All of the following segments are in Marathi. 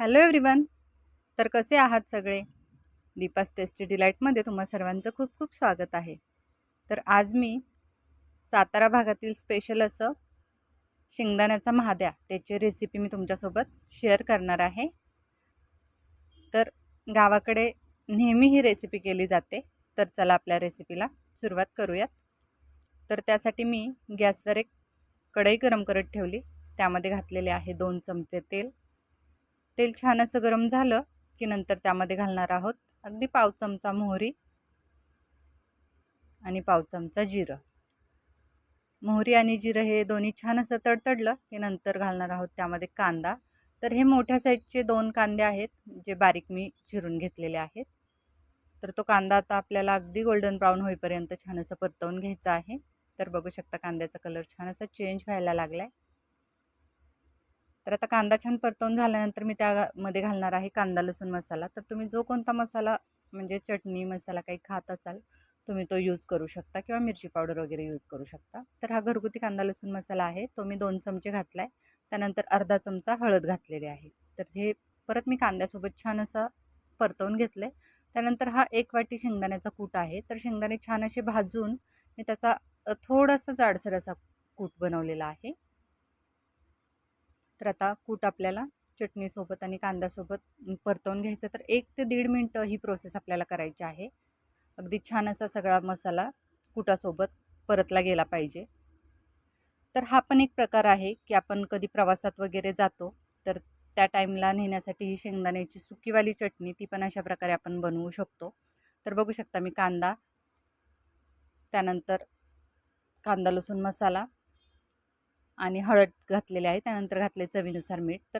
हॅलो एव्हरीवन तर कसे आहात सगळे? दीपास टेस्टी डिलाईटमध्ये तुम्हा सर्वांचं खूप खूप स्वागत आहे. तर आज मी सातारा भागातील स्पेशल असं शेंगदाण्याचा महाद्या त्याची रेसिपी मी तुमच्यासोबत शेअर करणार आहे. तर गावाकडे नेहमी ही रेसिपी केली जाते. तर चला आपल्या रेसिपीला सुरुवात करूयात. तर त्यासाठी मी गॅसवर एक कढई गरम करत ठेवली. त्यामध्ये घातलेले आहे दोन चमचे तेल. तेल छान असं गरम झालं की नंतर त्यामध्ये घालणार आहोत अगदी पाव चमचा मोहरी आणि पाव चमचा जिरं. मोहरी आणि जिरं हे दोन्ही छान असं तडतडलं की नंतर घालणार आहोत त्यामध्ये कांदा. तर हे मोठ्या साईजचे दोन कांदे आहेत जे बारीक मी चिरून घेतलेले आहेत. तर तो कांदा आता आपल्याला अगदी गोल्डन ब्राऊन होईपर्यंत छान असं परतवून घ्यायचा आहे. तर बघू शकता कांद्याचा कलर छान असा चेंज व्हायला लागला आहे तर आता कांदा छान परतवून झाल्यानंतर मी त्यामध्ये घालणार आहे कांदा लसूण मसाला. तर तुम्ही जो कोणता मसाला म्हणजे चटणी मसाला काही खात असाल तुम्ही तो यूज करू शकता किंवा मिरची पावडर वगैरे यूज करू शकता. तर हा घरगुती कांदा लसूण मसाला आहे. तो मी दोन चमचे घातला आहे त्यानंतर अर्धा चमचा हळद घातलेली आहे. तर हे परत मी कांद्यासोबत छान असं परतवून घेतलं आहे त्यानंतर हा एक वाटी शेंगदाण्याचा कूट आहे. तर शेंगदाणे छान असे भाजून मी त्याचा थोडासा जाडसर असा कूट बनवलेला आहे. तर आता कूट आपल्याला चटणीसोबत आणि कांद्यासोबत परतवून घ्यायचं तर एक ते दीड मिनटं ही प्रोसेस आपल्याला करायची आहे. अगदी छान असा सगळा मसाला कुटासोबत परतला गेला पाहिजे. तर हा पण एक प्रकार आहे की आपण कधी प्रवासात वगैरे जातो तर त्या टाईमला नेण्यासाठी ही शेंगदाण्याची सुकीवाली चटणी ती पण अशा प्रकारे आपण बनवू शकतो. तर बघू शकता मी कांदा त्यानंतर कांदा लसूण मसाला आणि हळद घातलेले आहे त्यानंतर घातले चवीनुसार मीठ. तर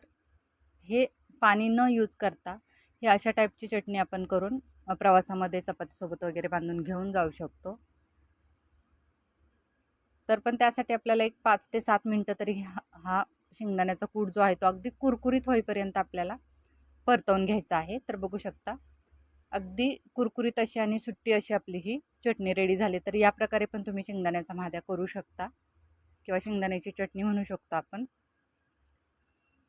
हे पाणी न यूज करता हे अशा टाईपची चटणी आपण करून प्रवासामध्ये चपातीसोबत वगैरे बांधून घेऊन जाऊ शकतो. तर पण त्यासाठी आपल्याला एक पाच ते सात मिनटं तरी हा हा शेंगदाण्याचा कूट जो आहे तो अगदी कुरकुरीत होईपर्यंत आपल्याला परतवून घ्यायचा आहे. तर बघू शकता अगदी कुरकुरीत अशी आणि सुट्टी अशी आपली ही चटणी रेडी झाली तर या प्रकारे पण तुम्ही शेंगदाण्याचा महाद्या करू शकता. किंवा शेंगदाण्याची चटणी म्हणू शकतो आपण.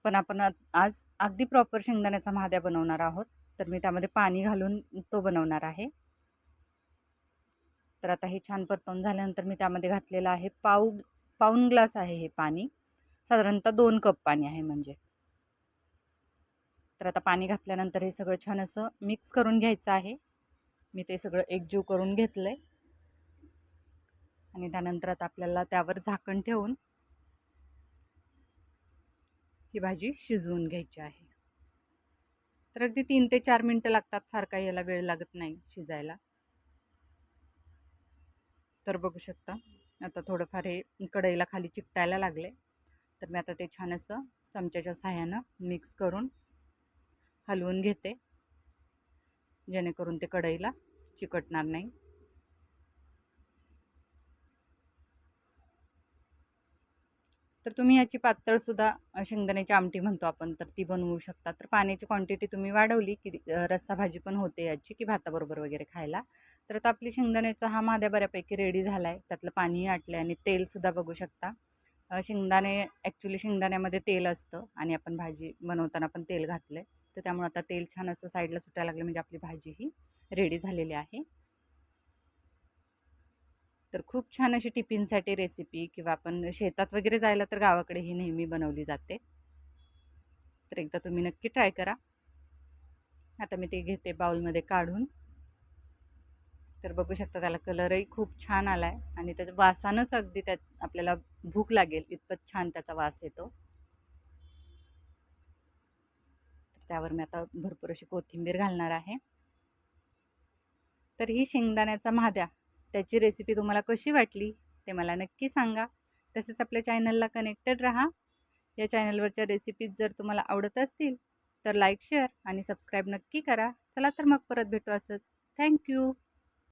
पण आपण आज अगदी प्रॉपर शेंगदाण्याचा महाद्या बनवणार आहोत. तर मी त्यामध्ये पाणी घालून तो बनवणार आहे. तर आता हे छान परतवून झाल्यानंतर मी त्यामध्ये घातलेलं आहे पाऊ पाऊन ग्लास आहे हे पाणी. साधारणतः दोन कप पाणी आहे म्हणजे. तर आता पाणी घातल्यानंतर हे सगळं छान असं मिक्स करून घ्यायचं आहे. मी ते सगळं एकजीव करून घेतलं आहे आणि त्यानंतर आता आपल्याला त्यावर झाकण ठेवून ही भाजी शिजवून घ्यायची आहे. तर अगदी तीन ते चार मिनटं लागतात फार काही याला वेळ लागत नाही शिजायला. तर बघू शकता आता थोडंफार हे कढईला खाली चिकटायला लागले. तर मी आता ते छान असं चमच्याच्या सहाय्यानं मिक्स करून हलवून घेते. जेणेकरून ते कढईला चिकटणार नाही. तर तुम्ही याची पातळसुद्धा शेंगदाण्याची आमटी म्हणतो आपण तर ती बनवू शकता. तर पाण्याची क्वांटिटी तुम्ही वाढवली की रस्सा भाजी पण होते याची की भाताबरोबर वगैरे खायला. तर आता आपली शेंगदाण्याचा हा माद्या बऱ्यापैकी रेडी झाला आहे त्यातलं पाणीही आटलं आहे आणि तेलसुद्धा बघू शकता. शेंगदाणे ॲक्च्युली शेंगदाण्यामध्ये तेल असतं आणि आपण भाजी बनवताना पण तेल घातलं आहे तर त्यामुळे आता तेल छान असं साईडला सुटायला लागलं म्हणजे आपली भाजी ही रेडी झालेली आहे. तर खूप छान अशी टिफिनसाठी रेसिपी किंवा आपण शेतात वगैरे जायला तर गावाकडे ही नेहमी बनवली जाते. तर एकदा तुम्ही नक्की ट्राय करा. आता मी ते घेते बाउलमध्ये काढून. तर बघू शकता त्याला कलरही खूप छान आला आहे आणि त्याच्या वासानंच अगदी त्यात आपल्याला भूक लागेल इतपत छान त्याचा वास येतो. त्यावर मी आता भरपूर अशी कोथिंबीर घालणार आहे. तर ही शेंगदाण्याचा महाद्या त्याची रेसिपी तुम्हाला कशी वाटली ते मला नक्की सांगा. तसेच आपल्या चॅनलला कनेक्टेड राहा. या चॅनलवरच्या रेसिपीज जर तुम्हाला आवडत असतील तर लाईक शेअर आणि सबस्क्राईब नक्की करा. चला तर मग परत भेटू असंच. थँक्यू